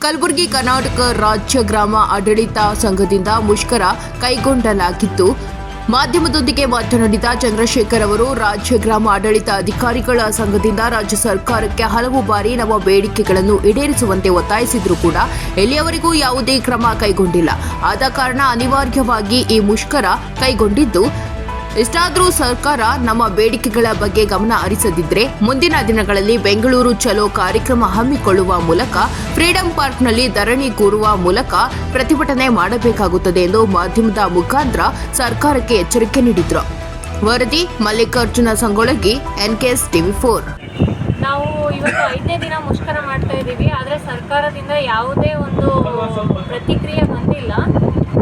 ಕಲಬುರಗಿ ಕರ್ನಾಟಕ ರಾಜ್ಯ ಗ್ರಾಮ ಆಡಳಿತ ಸಂಘದಿಂದ ಮುಷ್ಕರ ಕೈಗೊಂಡಲಾಗಿತ್ತು. ಮಾಧ್ಯಮದೊಂದಿಗೆ ಮಾತನಾಡಿದ ಚಂದ್ರಶೇಖರ್ ಅವರು, ರಾಜ್ಯ ಗ್ರಾಮ ಆಡಳಿತ ಅಧಿಕಾರಿಗಳ ಸಂಘದಿಂದ ರಾಜ್ಯ ಸರ್ಕಾರಕ್ಕೆ ಹಲವು ಬಾರಿ ನಮ್ಮ ಬೇಡಿಕೆಗಳನ್ನು ಈಡೇರಿಸುವಂತೆ ಒತ್ತಾಯಿಸಿದರೂ ಕೂಡ ಎಲ್ಲಿಯವರೆಗೂ ಯಾವುದೇ ಕ್ರಮ ಕೈಗೊಂಡಿಲ್ಲ. ಆದ ಕಾರಣ ಅನಿವಾರ್ಯವಾಗಿ ಈ ಮುಷ್ಕರ ಕೈಗೊಂಡಿದ್ದು. ಇಷ್ಟಾದರೂ ಸರ್ಕಾರ ನಮ್ಮ ಬೇಡಿಕೆಗಳ ಬಗ್ಗೆ ಗಮನ ಹರಿಸದಿದ್ರೆ ಮುಂದಿನ ದಿನಗಳಲ್ಲಿ ಬೆಂಗಳೂರು ಚಲೋ ಕಾರ್ಯಕ್ರಮ ಹಮ್ಮಿಕೊಳ್ಳುವ ಮೂಲಕ ಫ್ರೀಡಂ ಪಾರ್ಕ್ನಲ್ಲಿ ಧರಣಿ ಕೂರುವ ಮೂಲಕ ಪ್ರತಿಭಟನೆ ಮಾಡಬೇಕಾಗುತ್ತದೆ ಎಂದು ಮಾಧ್ಯಮದ ಮುಖಾಂತರ ಸರ್ಕಾರಕ್ಕೆ ಎಚ್ಚರಿಕೆ ನೀಡಿದ್ರು. ವರದಿ Mallikarjuna Sangolagi NKS TV four. ನಾವು ಇವತ್ತು ಐದನೇ ದಿನ ಮುಷ್ಕರ ಮಾಡ್ತಾ ಇದ್ದೀವಿ, ಆದರೆ ಸರ್ಕಾರದಿಂದ ಯಾವುದೇ ಒಂದು ಪ್ರತಿಕ್ರಿಯೆ ಬಂದಿಲ್ಲ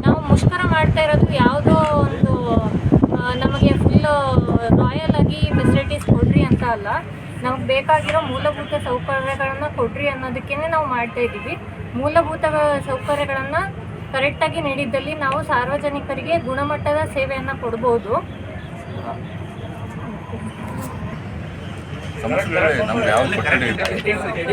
ನಾವು ಮುಷ್ಕರ ಮಾಡ್ತಾ ಇರೋದು ಯಾವುದೋ ಒಂದು ಆ, ನಮಗೆ ಫುಲ್ ರಾಯಲ್ ಆಗಿ ಫೆಸಿಲಿಟೀಸ್ ಕೊಡ್ರಿ ಅಂತ ಅಲ್ಲ. ನಮಗೆ ಬೇಕಾಗಿರೋ ಮೂಲಭೂತ ಸೌಕರ್ಯಗಳನ್ನು ಕೊಡ್ರಿ ಅನ್ನೋದಕ್ಕೇ ನಾವು ಮಾಡ್ತಾ ಇದ್ದೀವಿ. ಮೂಲಭೂತ ಸೌಕರ್ಯಗಳನ್ನು ಕರೆಕ್ಟಾಗಿ ನೀಡಿದ್ದಲ್ಲಿ ನಾವು ಸಾರ್ವಜನಿಕರಿಗೆ ಗುಣಮಟ್ಟದ ಸೇವೆಯನ್ನು ಕೊಡ್ಬೋದು.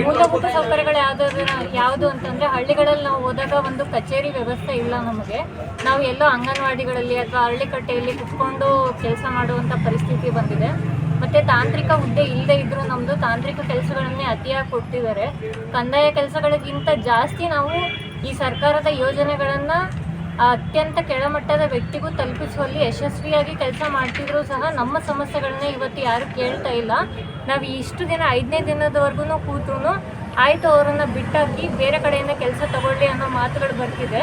ಮೂಲಭೂತ ಸೌಕರ್ಯಗಳು ಯಾವ್ದಾದ್ರು ಯಾವುದು ಅಂತಂದ್ರೆ ಹಳ್ಳಿಗಳಲ್ಲಿ ನಾವು ಹೋದಾಗ ಒಂದು ಕಚೇರಿ ವ್ಯವಸ್ಥೆ ಇಲ್ಲ ನಮಗೆ. ನಾವು ಎಲ್ಲೋ ಅಂಗನವಾಡಿಗಳಲ್ಲಿ ಅಥವಾ ಹಳ್ಳಿಕಟ್ಟೆಯಲ್ಲಿ ಕುತ್ಕೊಂಡು ಕೆಲಸ ಮಾಡುವಂಥ ಪರಿಸ್ಥಿತಿ ಬಂದಿದೆ. ಮತ್ತೆ ತಾಂತ್ರಿಕ ಹುದ್ದೆ ಇಲ್ಲದೆ ಇದ್ದರೂ ನಮ್ಮದು ತಾಂತ್ರಿಕ ಕೆಲಸಗಳನ್ನೇ ಅತಿಯಾಗಿ ಕೊಡ್ತಿದ್ದಾರೆ ಕಂದಾಯ ಕೆಲಸಗಳಿಗಿಂತ ಜಾಸ್ತಿ ನಾವು ಈ ಸರ್ಕಾರದ ಯೋಜನೆಗಳನ್ನು ಅತ್ಯಂತ ಕೆಳಮಟ್ಟದ ವ್ಯಕ್ತಿಗೂ ತಲುಪಿಸುವಲ್ಲಿ ಯಶಸ್ವಿಯಾಗಿ ಕೆಲಸ ಮಾಡ್ತಿದ್ರು ಸಹ ನಮ್ಮ ಸಮಸ್ಯೆಗಳನ್ನ ಇವತ್ತು ಯಾರು ಕೇಳ್ತಾ ಇಲ್ಲ. ನಾವು ಇಷ್ಟು ದಿನ ಐದನೇ ದಿನದವರೆಗೂ ಕೂತ್ರು ಆಯಿತು ಅವರನ್ನು ಬಿಟ್ಟಾಕಿ ಬೇರೆ ಕಡೆಯಿಂದ ಕೆಲಸ ತಗೊಳ್ಳಿ ಅನ್ನೋ ಮಾತುಗಳು ಬರ್ತಿದೆ.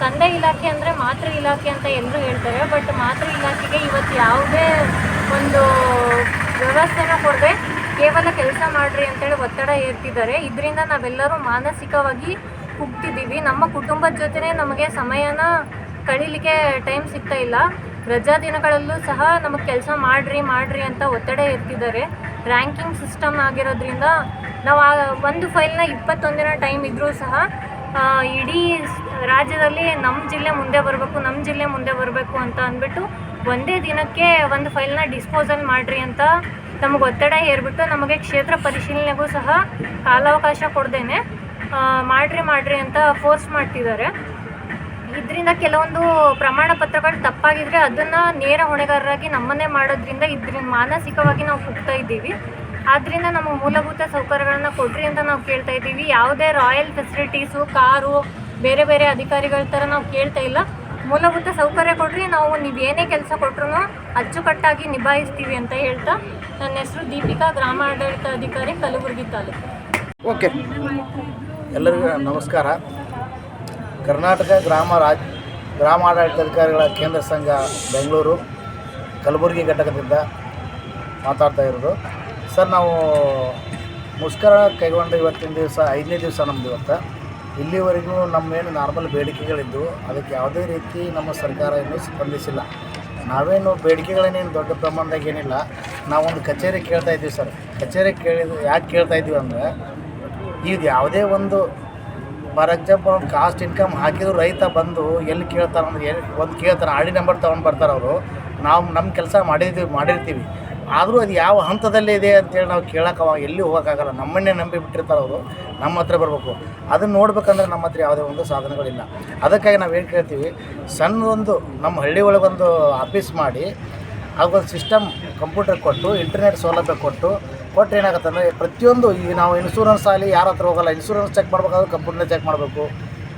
ಕಂದಾಯ ಇಲಾಖೆ ಅಂದರೆ ಮಾತೃ ಇಲಾಖೆ ಅಂತ ಎಲ್ಲರೂ ಹೇಳ್ತಾರೆ ಬಟ್ ಮಾತೃ ಇಲಾಖೆಗೆ ಇವತ್ತು ಯಾವುದೇ ಒಂದು ವ್ಯವಸ್ಥೆನ ಕೊಡದೆ ಕೇವಲ ಕೆಲಸ ಮಾಡ್ರಿ ಅಂತೇಳಿ ಒತ್ತಡ ಏರ್ತಿದ್ದಾರೆ ಇದರಿಂದ ನಾವೆಲ್ಲರೂ ಮಾನಸಿಕವಾಗಿ ಕುಗ್ತಿದ್ದೀವಿ. ನಮ್ಮ ಕುಟುಂಬದ ಜೊತೆನೇ ನಮಗೆ ಸಮಯನ ಕಳೀಲಿಕ್ಕೆ ಟೈಮ್ ಸಿಗ್ತಾ ಇಲ್ಲ. ರಜಾ ದಿನಗಳಲ್ಲೂ ಸಹ ನಮಗೆ ಕೆಲಸ ಮಾಡ್ರಿ ಮಾಡ್ರಿ ಅಂತ ಒತ್ತಡ ಇರ್ತಿದ್ದಾರೆ ರ್ಯಾಂಕಿಂಗ್ ಸಿಸ್ಟಮ್ ಆಗಿರೋದ್ರಿಂದ ನಾವು ಒಂದು ಫೈಲ್ನ ಇಪ್ಪತ್ತೊಂದಿನ ಟೈಮ್ ಇದ್ದರೂ ಸಹ ಇಡೀ ರಾಜ್ಯದಲ್ಲಿ ನಮ್ಮ ಜಿಲ್ಲೆ ಮುಂದೆ ಬರಬೇಕು ನಮ್ಮ ಜಿಲ್ಲೆ ಮುಂದೆ ಬರಬೇಕು ಅಂತ ಅಂದ್ಬಿಟ್ಟು ಒಂದೇ ದಿನಕ್ಕೆ ಒಂದು ಫೈಲ್ನ ಡಿಸ್ಪೋಸಲ್ ಮಾಡಿರಿ ಅಂತ ನಮಗೆ ಒತ್ತಡ ಹೇರ್ಬಿಟ್ಟು ನಮಗೆ ಕ್ಷೇತ್ರ ಪರಿಶೀಲನೆಗೂ ಸಹ ಕಾಲಾವಕಾಶ ಕೊಡ್ದೇನೆ. ಮಾಡ್ರಿ ಮಾಡ್ರಿ ಅಂತ ಫೋರ್ಸ್ ಮಾಡ್ತಿದ್ದಾರೆ. ಇದರಿಂದ ಕೆಲವೊಂದು ಪ್ರಮಾಣ ಪತ್ರಗಳು ತಪ್ಪಾಗಿದ್ರೆ ಅದನ್ನು ನೇರ ಹೊಣೆಗಾರರಾಗಿ ನಮ್ಮನ್ನೇ ಮಾಡೋದ್ರಿಂದ ಇದ್ರಿಂದ ಮಾನಸಿಕವಾಗಿ ನಾವು ಕುಗ್ತಾ ಇದ್ದೀವಿ. ಆದ್ದರಿಂದ ನಮ್ಮ ಮೂಲಭೂತ ಸೌಕರ್ಯಗಳನ್ನ ಕೊಡ್ರಿ ಅಂತ ನಾವು ಕೇಳ್ತಾ ಇದ್ದೀವಿ. ಯಾವುದೇ ರಾಯಲ್ ಫೆಸಿಲಿಟೀಸು, ಕಾರು ಬೇರೆ ಬೇರೆ ಅಧಿಕಾರಿಗಳ ಥರ ನಾವು ಕೇಳ್ತಾ ಇಲ್ಲ. ಮೂಲಭೂತ ಸೌಕರ್ಯ ಕೊಡ್ರಿ, ನಾವು ನೀವು ಏನೇ ಕೆಲಸ ಕೊಟ್ಟರು ಅಚ್ಚುಕಟ್ಟಾಗಿ ನಿಭಾಯಿಸ್ತೀವಿ ಅಂತ ಹೇಳ್ತಾ ನನ್ನ ಹೆಸರು ದೀಪಿಕಾ ಗ್ರಾಮ ಆಡಳಿತ ಅಧಿಕಾರಿ ಕಲಬುರಗಿ ತಾಲೂಕು. ಓಕೆ. ಎಲ್ಲರಿಗೂ ನಮಸ್ಕಾರ. ಕರ್ನಾಟಕ ಗ್ರಾಮ ರಾಜ್ ಗ್ರಾಮ ಆಡಳಿತಾಧಿಕಾರಿಗಳ ಕೇಂದ್ರ ಸಂಘ ಬೆಂಗಳೂರು, ಕಲಬುರಗಿ ಘಟಕದಿಂದ ಮಾತಾಡ್ತಾ ಇರೋದು. ಸರ್, ನಾವು ಮುಷ್ಕರ ಕೈಗೊಂಡು ಇವತ್ತಿನ ದಿವಸ, ಐದನೇ ದಿವಸ ನಮ್ಮದು ಇವತ್ತು. ಇಲ್ಲಿವರೆಗೂ ನಮ್ಮೇನು ನಾರ್ಮಲ್ ಬೇಡಿಕೆಗಳಿದ್ದು, ಅದಕ್ಕೆ ಯಾವುದೇ ರೀತಿ ನಮ್ಮ ಸರ್ಕಾರ ಏನು ಸ್ಪಂದಿಸಿಲ್ಲ. ನಾವೇನು ಬೇಡಿಕೆಗಳನ್ನೇನು ದೊಡ್ಡ ಪ್ರಮಾಣದಾಗ ಏನಿಲ್ಲ. ನಾವೊಂದು ಕಚೇರಿ ಕೇಳ್ತಾ ಇದ್ದೀವಿ ಸರ್. ಕಚೇರಿ ಕೇಳಿದ, ಯಾಕೆ ಕೇಳ್ತಾ ಇದ್ದೀವಿ ಅಂದರೆ, ಇದು ಯಾವುದೇ ಒಂದು ಫಾರ್ ಎಕ್ಸಾಂಪಲ್ ಕಾಸ್ಟ್ ಇನ್ಕಮ್ ಹಾಕಿದ್ರು ರೈತ ಬಂದು ಎಲ್ಲಿ ಕೇಳ್ತಾರೆ ಅಂದ್ರೆ ಒಂದು ಕೇಳ್ತಾರೆ, ಆರ್ ಡಿ ನಂಬರ್ ತೊಗೊಂಡು ಬರ್ತಾರೆ ಅವರು ನಾವು ನಮ್ಮ ಕೆಲಸ ಮಾಡಿದ್ದೀವಿ ಮಾಡಿರ್ತೀವಿ. ಆದರೂ ಅದು ಯಾವ ಹಂತದಲ್ಲಿ ಇದೆ ಅಂತೇಳಿ ನಾವು ಕೇಳೋಕೆ ಅವಾಗ ಎಲ್ಲಿ ಹೋಗೋಕ್ಕಾಗಲ್ಲ. ನಮ್ಮನ್ನೇ ನಂಬಿ ಬಿಟ್ಟಿರ್ತಾರೆ ಅವರು. ನಮ್ಮ ಹತ್ರ ಬರಬೇಕು. ಅದನ್ನು ನೋಡ್ಬೇಕಂದ್ರೆ ನಮ್ಮ ಹತ್ರ ಯಾವುದೇ ಒಂದು ಸಾಧನಗಳಿಲ್ಲ. ಅದಕ್ಕಾಗಿ ನಾವು ಏನು ಕೇಳ್ತೀವಿ ಸಣ್ಣದೊಂದು ನಮ್ಮ ಹಳ್ಳಿ ಒಳಗೊಂದು ಆಫೀಸ್ ಮಾಡಿ ಅದಕ್ಕೊಂದು ಸಿಸ್ಟಮ್ ಕಂಪ್ಯೂಟರ್ ಕೊಟ್ಟು, ಇಂಟರ್ನೆಟ್ ಸೌಲಭ್ಯ ಕೊಟ್ಟು ಕೊಟ್ಟರೆ ಏನಾಗುತ್ತೆ ಅಂದರೆ ಪ್ರತಿಯೊಂದು ಈಗ ನಾವು ಇನ್ಶೂರೆನ್ಸ್ ಆಗಲಿ ಯಾರ ಹತ್ರ ಹೋಗಲ್ಲ ಇನ್ಶೂರೆನ್ಸ್ ಚೆಕ್ ಮಾಡ್ಬೇಕಾದ್ರೆ ಕಂಪ್ಯೂಟರ್ನೇ ಚೆಕ್ ಮಾಡಬೇಕು.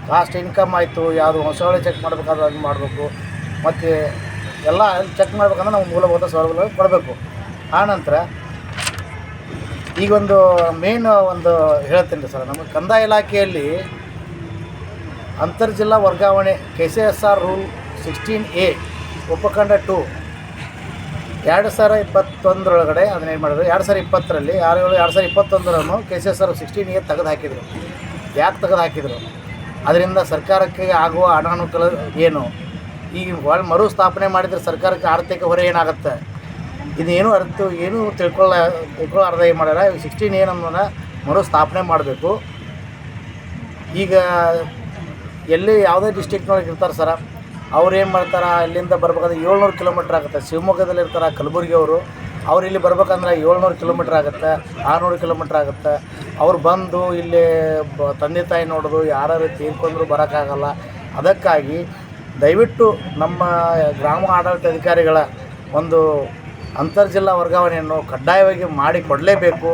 ಕಾಸ್ಟ್ ಇನ್ಕಮ್ ಆಯಿತು, ಯಾವುದು ಹೊಸವಳಿ ಚೆಕ್ ಮಾಡಬೇಕಾದ್ರೆ ಅದು ಮಾಡಬೇಕು. ಮತ್ತು ಎಲ್ಲ ಚೆಕ್ ಮಾಡ್ಬೇಕಂದ್ರೆ ನಾವು ಮೂಲಭೂತ ಸೌಲಭ್ಯ ಕೊಡಬೇಕು. ಆನಂತರ ಈಗೊಂದು ಮೇನ್ ಒಂದು ಹೇಳ್ತೀನಿ ರೀ ಸರ್, ನಮ್ಮ ಕಂದಾಯ ಇಲಾಖೆಯಲ್ಲಿ ಅಂತರ್ಜಿಲ್ಲಾ ವರ್ಗಾವಣೆ K C S R rule sixteen A ಉಪಖಂಡ two ಎರಡು ಸಾವಿರ ಇಪ್ಪತ್ತೊಂದರೊಳಗಡೆ ಅದನ್ನ ಏನು ಮಾಡಿದ್ರು? ಎರಡು ಸಾವಿರ ಇಪ್ಪತ್ತರಲ್ಲಿ ಆರು ಎರಡು ಸಾವಿರ ಇಪ್ಪತ್ತೊಂದರನ್ನು K C S R sixteen A ತೆಗೆದು ಹಾಕಿದರು ಯಾಕೆ ತೆಗೆದು ಹಾಕಿದರು ಅದರಿಂದ ಸರ್ಕಾರಕ್ಕೆ ಆಗುವ ಅನಾನುಕೂಲ ಏನು? ಈಗ ಮರು ಸ್ಥಾಪನೆ ಮಾಡಿದರೆ ಸರ್ಕಾರಕ್ಕೆ ಆರ್ಥಿಕ ಹೊರೆ ಏನಾಗುತ್ತೆ? ಇದೇನು ಅರ್ಥ, ಏನು ತಿಳ್ಕೊಳ್ಳ ತಿಳ್ಕೊಳ್ಳಾರ್ದ ಏನು ಮಾಡ್ಯಾರ? ಸಿಕ್ಸ್ಟೀನ್ ಏನನ್ನ ಮರು ಸ್ಥಾಪನೆ ಮಾಡಬೇಕು. ಈಗ ಎಲ್ಲಿ ಯಾವುದೇ ಡಿಸ್ಟಿಕ್ನೊಳಗೆ ಇರ್ತಾರೆ ಸರ ಅವ್ರು ಏನು ಮಾಡ್ತಾರೆ, ಅಲ್ಲಿಂದ ಬರ್ಬೇಕಂದ್ರೆ ಏಳ್ನೂರು ಕಿಲೋಮೀಟ್ರ್ ಆಗುತ್ತೆ. ಶಿವಮೊಗ್ಗದಲ್ಲಿ ಇರ್ತಾರೆ ಕಲಬುರಗಿ ಅವರು, ಅವ್ರು ಇಲ್ಲಿ ಬರ್ಬೇಕಂದ್ರೆ ಏಳ್ನೂರು ಕಿಲೋಮೀಟ್ರ್ ಆಗುತ್ತೆ, ಆರುನೂರು ಕಿಲೋಮೀಟ್ರ್ ಆಗುತ್ತೆ. ಅವ್ರು ಬಂದು ಇಲ್ಲಿ ಬ, ತಂದೆ ತಾಯಿ ನೋಡೋದು ಯಾರು ತೀರ್ಕೊಂಡ್ರು ಬರೋಕ್ಕಾಗಲ್ಲ. ಅದಕ್ಕಾಗಿ ದಯವಿಟ್ಟು ನಮ್ಮ ಗ್ರಾಮ ಆಡಳಿತ ಅಧಿಕಾರಿಗಳ ಒಂದು ಅಂತರ್ಜಿಲ್ಲಾ ವರ್ಗಾವಣೆಯನ್ನು ಕಡ್ಡಾಯವಾಗಿ ಮಾಡಿ ಕೊಡಲೇಬೇಕು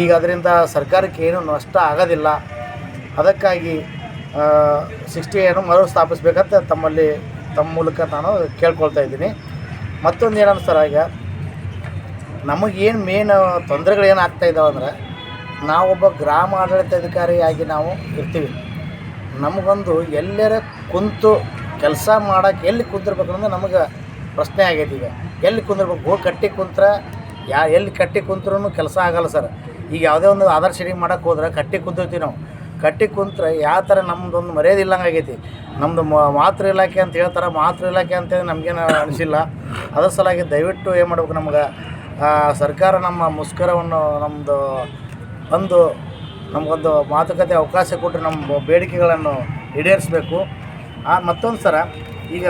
ಈಗ ಅದರಿಂದ ಸರ್ಕಾರಕ್ಕೆ ಏನೂ ನಷ್ಟ ಆಗೋದಿಲ್ಲ. ಅದಕ್ಕಾಗಿ ಸಿಕ್ಸ್ಟಿ ಏನು ಮರುಸ್ಥಾಪಿಸ್ಬೇಕಂತ ತಮ್ಮಲ್ಲಿ, ತಮ್ಮ ಮೂಲಕ ನಾನು ಕೇಳ್ಕೊಳ್ತಾ ಇದ್ದೀನಿ. ಮತ್ತೊಂದು ಏನಂತ ಸರ್ ಈಗ, ನಮಗೇನು ಮೇನ್ ತೊಂದರೆಗಳು ಏನು ಆಗ್ತಾ ಇದ್ದಾವೆ ಅಂದರೆ, ನಾವೊಬ್ಬ ಗ್ರಾಮ ಆಡಳಿತಾಧಿಕಾರಿಯಾಗಿ ನಾವು ಇರ್ತೀವಿ. ನಮಗೊಂದು ಎಲ್ಲರ ಕುಂತು ಕೆಲಸ ಮಾಡೋಕೆ ಎಲ್ಲಿ ಕುಂತಿರ್ಬೇಕಂದ್ರೆ ನಮಗೆ ಪ್ರಶ್ನೆ ಆಗೈತೆ ಈಗ. ಎಲ್ಲಿ ಕುಂದಿರ್ಬೇಕು ಗೋ ಕಟ್ಟಿ ಕುಂತ್ರ, ಯಾ ಎಲ್ಲಿ ಕಟ್ಟಿ ಕುಂತ್ರೂ ಕೆಲಸ ಆಗಲ್ಲ ಸರ್. ಈಗ ಯಾವುದೇ ಒಂದು ಆಧಾರ್ ಶೇರಿಂಗ್ ಮಾಡೋಕೆ ಹೋದ್ರೆ ಕಟ್ಟಿ ಕುಂತಿರ್ತೀವಿ ನಾವು. ಕಟ್ಟಿ ಕುಂತ್ರೆ ಯಾವ ಥರ ನಮ್ಮದೊಂದು ಮರ್ಯಾದೆ ಇಲ್ಲಂಗೆ ಆಗೈತಿ. ನಮ್ಮದು ಮಾತೃ ಇಲಾಖೆ ಅಂತ ಹೇಳ್ತಾರೆ, ಮಾತೃ ಇಲಾಖೆ ಅಂತೇಳಿ ನಮಗೇನು ಅನಿಸಿಲ್ಲ. ಅದರ ಸಲಾಗಿ ದಯವಿಟ್ಟು ಏನು ಮಾಡ್ಬೇಕು ನಮ್ಗೆ? ಸರ್ಕಾರ ನಮ್ಮ ಮುಷ್ಕರವನ್ನು ನಮ್ಮದು ಒಂದು ನಮಗೊಂದು ಮಾತುಕತೆ ಅವಕಾಶ ಕೊಟ್ಟು ನಮ್ಮ ಬೇಡಿಕೆಗಳನ್ನು ಈಡೇರಿಸಬೇಕು. ಮತ್ತೊಂದು ಸರ ಈಗ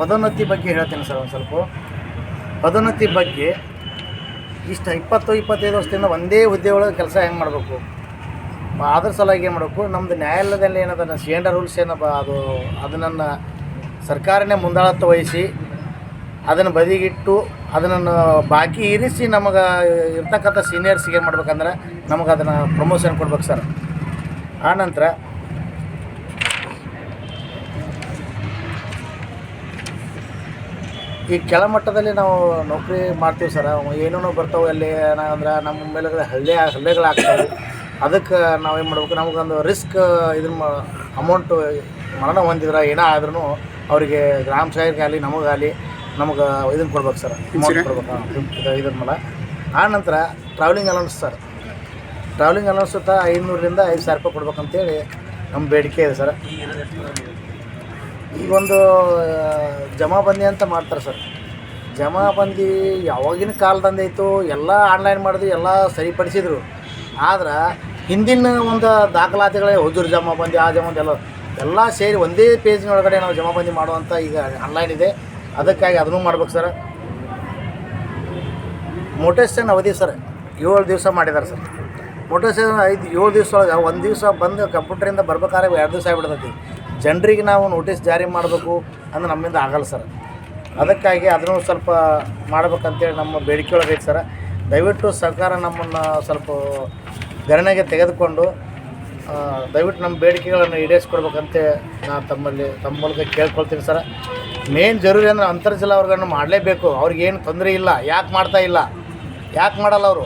ಪದೋನ್ನತಿ ಬಗ್ಗೆ ಹೇಳ್ತೇನೆ ಸರ್ ಒಂದು ಸ್ವಲ್ಪ. ಪದೋನ್ನತಿ ಬಗ್ಗೆ ಇಷ್ಟು ಇಪ್ಪತ್ತು, ಇಪ್ಪತ್ತೈದು ವರ್ಷದಿಂದ ಒಂದೇ ಹುದ್ದೆ ಒಳಗೆ ಕೆಲಸ ಹೆಂಗೆ ಮಾಡಬೇಕು? ಅದ್ರ ಸಲುವಾಗಿ ಏನು ಮಾಡಬೇಕು? ನಮ್ಮದು ನ್ಯಾಯಾಲಯದಲ್ಲಿ ಏನದ ಸಿ ರೂಲ್ಸ್ ಏನಪ್ಪ ಅದು ಅದನ್ನು ಸರ್ಕಾರನೇ ಮುಂದಾಳತ್ವ ವಹಿಸಿ ಅದನ್ನು ಬದಿಗಿಟ್ಟು ಅದನ್ನು ಬಾಕಿ ಇರಿಸಿ ನಮಗೆ ಇರ್ತಕ್ಕಂಥ ಸೀನಿಯರ್ಸ್ಗೆ ಏನು ಮಾಡ್ಬೇಕಂದ್ರೆ ನಮಗೆ ಅದನ್ನು ಪ್ರಮೋಷನ್ ಕೊಡ್ಬೇಕು ಸರ್. ಆನಂತರ ಈ ಕೆಳಮಟ್ಟದಲ್ಲಿ ನಾವು ನೌಕರಿ ಮಾಡ್ತೀವಿ ಸರ್. ಏನೇನೋ ಬರ್ತಾವೆ ಅಲ್ಲಿ ಏನಂದ್ರೆ ನಮ್ಮ ಮೇಲೆ ಹಳ್ಳಿ ಹಳ್ಳಿಗಳಾಗ್ತವೆ ಅದಕ್ಕೆ ನಾವೇನು ಮಾಡ್ಬೇಕು ನಮಗೊಂದು ರಿಸ್ಕ್ ಇದನ್ನ ಅಮೌಂಟು ಮರಣ ಹೊಂದಿದ್ರೆ ಏನೋ ಆದ್ರೂ ಅವರಿಗೆ ಗ್ರಾಮ ಸಾಹಿತ್ಯ ನಮಗಾಗಲಿ ನಮಗೆ ಇದನ್ನು ಕೊಡ್ಬೇಕು ಸರ್. ಅಮೌಂಟ್ ಕೊಡ್ಬೇಕು. ಇದು ಇದ್ರ ಮೇಲೆ. ಆ ನಂತರ travelling allowance sir. Travelling allowance ಸುತ್ತ ಐನೂರರಿಂದ ಐದು ಸಾವಿರ ರೂಪಾಯಿ ಕೊಡ್ಬೇಕಂತೇಳಿ ನಮ್ಮ ಬೇಡಿಕೆ ಇದೆ ಸರ್. ಈಗ ಒಂದು ಜಮಾಬಂದಿ ಅಂತ ಮಾಡ್ತಾರೆ ಸರ್. ಜಮಾಬಂದಿ ಯಾವಾಗಿನ ಕಾಲದಂದೈತು ಎಲ್ಲ ಆನ್ಲೈನ್ ಮಾಡಿದ್ರು, ಎಲ್ಲ ಸರಿಪಡಿಸಿದ್ರು. ಆದ್ರೆ ಹಿಂದಿನ ಒಂದು ದಾಖಲಾತಿಗಳೇ ಹುಜೂರು ಜಮಾಬಂದಿ ಆ ಜಮಾಬಂದಿ ಎಲ್ಲ ಎಲ್ಲ ಸೇರಿ ಒಂದೇ ಪೇಜ್ನೊಳಗಡೆ ನಾವು ಜಮಾಬಂದಿ ಮಾಡುವಂಥ ಈಗ ಆನ್ಲೈನ್ ಇದೆ. ಅದಕ್ಕಾಗಿ ಅದನ್ನು ಮಾಡ್ಬೇಕು ಸರ್. ಮೋಟೇಶನ್ ಅವಧಿ ಸರ್, ಏಳು ದಿವಸ ಮಾಡಿದ್ದಾರೆ ಸರ್. ಮೋಟೇಶನ್ ಐದು, ಏಳು ದಿವಸ ಒಂದು ದಿವಸ ಬಂದು ಕಂಪ್ಯೂಟರಿಂದ ಬರ್ಬೇಕಾದ್ರೆ ಎರಡು ದಿವಸ ಆಗಿಬಿಡ್ತೈತಿ. ಜನರಿಗೆ ನಾವು ನೋಟಿಸ್ ಜಾರಿ ಮಾಡಬೇಕು ಅಂದ್ರೆ ನಮ್ಮಿಂದ ಆಗಲ್ಲ ಸರ್. ಅದಕ್ಕಾಗಿ ಅದನ್ನು ಸ್ವಲ್ಪ ಮಾಡ್ಬೇಕಂತೇಳಿ ನಮ್ಮ ಬೇಡಿಕೆ ಒಳಗೆ ಸರ್. ದಯವಿಟ್ಟು ಸರ್ಕಾರ ನಮ್ಮನ್ನು ಸ್ವಲ್ಪ ಗಣನೆಗೆ ತೆಗೆದುಕೊಂಡು ದಯವಿಟ್ಟು ನಮ್ಮ ಬೇಡಿಕೆಗಳನ್ನು ಈಡೇರಿಸ್ಕೊಡ್ಬೇಕಂತ ನಾನು ತಮ್ಮಲ್ಲಿ, ತಮ್ಮ ಮೂಲಕ ಕೇಳ್ಕೊಳ್ತೀನಿ ಸರ್. ಮೇನ್ ಜರೂರಿ ಅಂದರೆ ಅಂತರ್ಜಲ ವರ್ಗವನ್ನು ಮಾಡಲೇಬೇಕು. ಅವ್ರಿಗೇನು ತೊಂದರೆ ಇಲ್ಲ, ಯಾಕೆ ಮಾಡ್ತಾ ಇಲ್ಲ, ಯಾಕೆ ಮಾಡಲ್ಲ ಅವರು?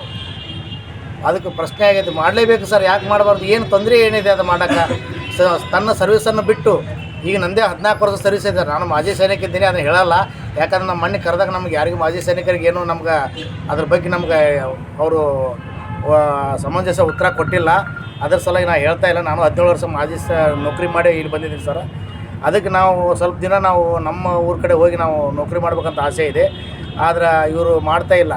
ಅದಕ್ಕೆ ಪ್ರಶ್ನೆ ಆಗೈತೆ. ಮಾಡಲೇಬೇಕು ಸರ್, ಯಾಕೆ ಮಾಡಬಾರ್ದು? ಏನು ತೊಂದರೆ ಏನಿದೆ ಅದು ಮಾಡೋಕ್ಕೆ? ತನ್ನ ಸರ್ವಿಸನ್ನು ಬಿಟ್ಟು ಈಗ ನಂದೇ ಹದಿನಾಲ್ಕು ವರ್ಷ ಸರ್ವಿಸ್ ಇದೆ. ನಾನು ಮಾಜಿ ಸೈನಿಕ ಇದ್ದೀನಿ ಅದನ್ನು ಹೇಳಲ್ಲ. ಯಾಕಂದ್ರೆ ನಮ್ಮ ಮಣ್ಣಿ ಕರೆದಾಗ ನಮ್ಗೆ ಯಾರಿಗೂ ಮಾಜಿ ಸೈನಿಕರಿಗೆ ಏನು ನಮ್ಗೆ ಅದ್ರ ಬಗ್ಗೆ ನಮ್ಗೆ ಅವರು ಸಮಂಜಸ ಉತ್ತರ ಕೊಟ್ಟಿಲ್ಲ. ಅದ್ರ ಸಲುವಾಗಿ ನಾನು ಹೇಳ್ತಾ ಇಲ್ಲ. ನಾನು ಹದಿನೇಳು ವರ್ಷ ಮಾಜಿ ಸ, ನೌಕರಿ ಮಾಡಿ ಇಲ್ಲಿ ಬಂದಿದ್ದೀನಿ ಸರ್. ಅದಕ್ಕೆ ನಾವು ಸ್ವಲ್ಪ ದಿನ ನಾವು ನಮ್ಮ ಊರ ಕಡೆ ಹೋಗಿ ನಾವು ನೌಕರಿ ಮಾಡ್ಬೇಕಂತ ಆಸೆ ಇದೆ. ಆದ್ರೆ ಇವರು ಮಾಡ್ತಾ ಇಲ್ಲ.